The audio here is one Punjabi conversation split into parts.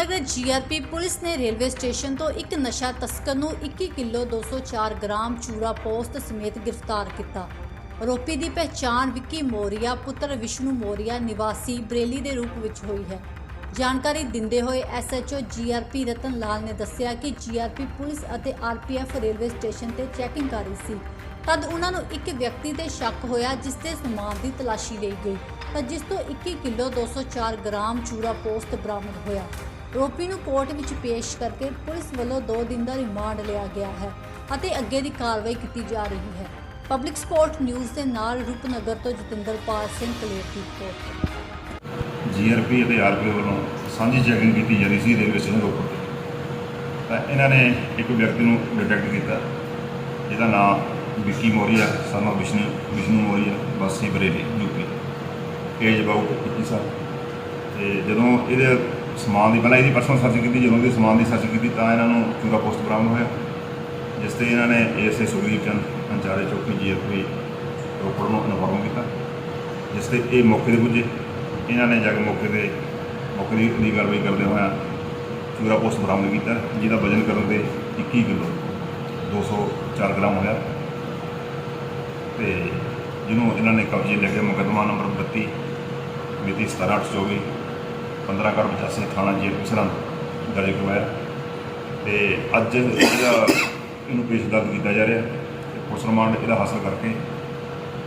ਰੂਪਨਗਰ ਜੀਆਰਪੀ ਪੁਲਿਸ ਨੇ ਰੇਲਵੇ ਸਟੇਸ਼ਨ ਤੋਂ ਇੱਕ ਨਸ਼ਾ ਤਸਕਰ ਨੂੰ 21 ਕਿਲੋ 204 ਗ੍ਰਾਮ ਚੂਰਾ ਪੋਸਟ ਸਮੇਤ ਗ੍ਰਿਫਤਾਰ ਕੀਤਾ। ਆਰੋਪੀ ਦੀ ਪਹਿਚਾਣ ਵਿੱਕੀ ਮੋਰੀਆ, ਪੁੱਤਰ ਵਿਸ਼ਨੂੰ ਮੋਰੀਆ, ਨਿਵਾਸੀ ਬਰੇਲੀ ਦੇ ਰੂਪ ਵਿੱਚ ਹੋਈ ਹੈ। ਜਾਣਕਾਰੀ ਦਿੰਦੇ ਹੋਏ ਐਸਐਚਓ ਜੀਆਰਪੀ ਰਤਨ ਲਾਲ ਨੇ ਦੱਸਿਆ ਕਿ ਜੀਆਰਪੀ ਪੁਲਿਸ ਅਤੇ ਆਰਪੀਐਫ ਰੇਲਵੇ ਸਟੇਸ਼ਨ ਤੇ ਚੈਕਿੰਗ ਕਰ ਰਹੀ ਸੀ। ਤਦ ਉਹਨਾਂ ਨੂੰ ਇੱਕ ਵਿਅਕਤੀ ਤੇ ਸ਼ੱਕ ਹੋਇਆ, ਜਿਸ ਦੇ ਸਮਾਨ ਦੀ ਤਲਾਸ਼ੀ ਲਈ ਗਈ। ਤਾਂ ਜਿਸ ਤੋਂ 21 ਕਿਲੋ 204 ਗ੍ਰਾਮ ਚੂਰਾ ਪੋਸਟ ਬਰਾਮਦ ਹੋਇਆ। ਆਰੋਪੀ ਨੂੰ ਕੋਰਟ ਵਿੱਚ ਪੇਸ਼ ਕਰਕੇ ਪੁਲਿਸ ਵੱਲੋਂ 2 ਦਿਨ ਦਾ ਰਿਮਾਂਡ ਲਿਆ ਗਿਆ ਹੈ ਅਤੇ ਅੱਗੇ ਦੀ ਕਾਰਵਾਈ ਕੀਤੀ ਜਾ ਰਹੀ ਹੈ। ਪਬਲਿਕ ਸਪੋਰਟ ਨਿਊਜ਼ ਦੇ ਨਾਲ ਰੂਪਨਗਰ ਤੋਂ ਜਤਿੰਦਰਪਾਲ ਸਿੰਘ ਕਲੇਰ ਦੀ ਰਿਪੋਰਟ। ਜੀਆਰਪੀ ਅਤੇ ਆਰਪੀ ਵੱਲੋਂ ਸਾਂਝੀ ਚੈਕਿੰਗ ਕੀਤੀ ਜਾ ਰਹੀ ਸੀ ਰੇਲਵੇ ਸਟੇਸ਼ਨ ਰੋਪੜ ਤੇ ਤਾਂ ਇਹਨਾਂ ਨੇ ਇੱਕ ਵਿਅਕਤੀ ਨੂੰ ਡਿਟੈਕਟ ਕੀਤਾ। ਜਿਹਦਾ ਨਾਮ ਵਿੱਕੀ ਮੋਰੀਆ, ਸਾਨੂੰ ਵਿਸ਼ਨੂੰ ਵਿਸ਼ਨੂੰ ਮੋਰੀਆ, ਵਾਸੀ ਬਰੇਲੀ ਯੂਪੀ ਏਜ ਅਬਾਊਟ 21 ਸਾਲ ਤੇ ਜਦੋਂ ਇਹਦੇ ਸਮਾਨ ਦੀ ਪਹਿਲਾਂ ਇਹਦੀ ਪਰਸਨਲ ਸਰਚ ਕੀਤੀ, ਜਦੋਂ ਇਹਦੇ ਸਮਾਨ ਦੀ ਸਰਚ ਕੀਤੀ ਤਾਂ ਇਹਨਾਂ ਨੂੰ ਚੂਰਾ ਪੋਸਟ ਬਰਾਮਦ ਹੋਇਆ, ਜਿਸ ਤੇ ਇਹਨਾਂ ਨੇ ਏਐਸਏ ਸੁਖਦੀਪ ਚੰਦ ਅੰਚਾਰੇ ਚੌਕੀ ਜੀਐਫਪੀ ਰੋਪੜ ਨੂੰ ਇਨਫੋਰਮ ਕੀਤਾ, ਜਿਸ ਤੇ ਇਹ ਮੌਕੇ ਤੇ ਪੁੱਜੇ। ਇਹਨਾਂ ਨੇ ਜਾ ਕੇ ਮੌਕੇ ਤੇ, ਮੌਕੇ ਦੀ ਦੀ ਕਾਰਵਾਈ ਕਰਦੇ ਹੋਇਆ ਚੂਰਾ ਪੋਸਟ ਬਰਾਮਦ ਕੀਤਾ, ਜਿਹਦਾ ਵਜ਼ਨ ਕਰਨ ਤੇ 21 ਕਿਲੋ 204 ਗ੍ਰਾਮ ਹੋਇਆ। ਤੇ ਜਿਹਨੂੰ ਇਹਨਾਂ ਨੇ ਕਬਜ਼ੇ ਲੈ ਕੇ ਮੁਕੱਦਮਾ ਨੰਬਰ 32 ਮਿਤੀ 17824 15 ਕਰ 85 ਥਾਣਾ ਜੇਲ੍ਹ ਸਰਹੰਦ ਦਰਜ ਕਰਵਾਇਆ ਤੇ ਅੱਜ ਇਹਦਾ ਇਹਨੂੰ ਪੇਸ਼ ਦਰਜ ਕੀਤਾ ਜਾ ਰਿਹਾ ਤੇ ਪੁਲਿਸ ਰਿਮਾਂਡ ਇਹਦਾ ਹਾਸਲ ਕਰਕੇ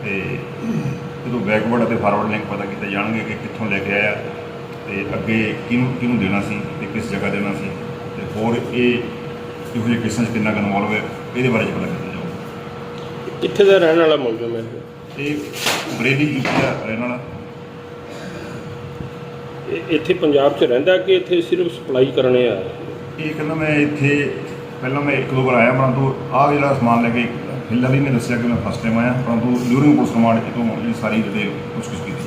ਤੇ ਜਦੋਂ ਬੈਕਵਰਡ ਅਤੇ ਫਾਰਵਰਡ ਲਿੰਕ ਪਤਾ ਕੀਤਾ ਜਾਣਗੇ ਕਿ ਕਿੱਥੋਂ ਲੈ ਕੇ ਆਇਆ ਤੇ ਅੱਗੇ ਕਿਹਨੂੰ ਕਿਹਨੂੰ ਦੇਣਾ ਸੀ ਤੇ ਕਿਸ ਜਗ੍ਹਾ ਦੇਣਾ ਸੀ। ਤੇ ਹੋਰ ਇਹ ਇਹੋ ਜਿਹੇ ਕੇਸਾਂ 'ਚ ਕਿੰਨਾ ਇਨਵੋਲਵ ਹੈ ਇਹਦੇ ਬਾਰੇ 'ਚ ਪਤਾ ਕੀਤਾ ਜਾਊਗਾ। ਕਿੱਥੇ ਦਾ ਰਹਿਣ ਵਾਲਾ ਮੁਲਜ਼ਮ ਹੈ? ਇਹ ਬਰੇਲੀ ਯੂਪੀ ਦਾ ਰਹਿਣ ਵਾਲਾ। ਇੱਥੇ ਪੰਜਾਬ 'ਚ ਰਹਿੰਦਾ ਕਿ ਇੱਥੇ ਸਿਰਫ ਸਪਲਾਈ ਕਰਨੇ ਆ? ਇਹ ਕਹਿੰਦਾ ਮੈਂ ਇੱਥੇ, ਪਹਿਲਾਂ ਮੈਂ ਇੱਕ ਦੋ ਵਾਰ ਆਇਆ ਪਰੰਤੂ ਆਹ ਜਿਹੜਾ ਸਮਾਨ ਲੈ ਕੇ ਫਿਲਹਾਲ ਹੀ ਨੇ ਦੱਸਿਆ ਕਿ ਮੈਂ ਫਸਟ ਟਾਈਮ ਆਇਆ, ਪਰੰਤੂ ਡਿਊਰਿੰਗ ਪੋਸਟ ਰਿਮਾਂਡ ਇਹ ਤੋਂ ਇਹ ਸਾਰੀ ਡਿਟੇਲ ਪੁੱਛਗਿੱਛ ਕੀਤੀ।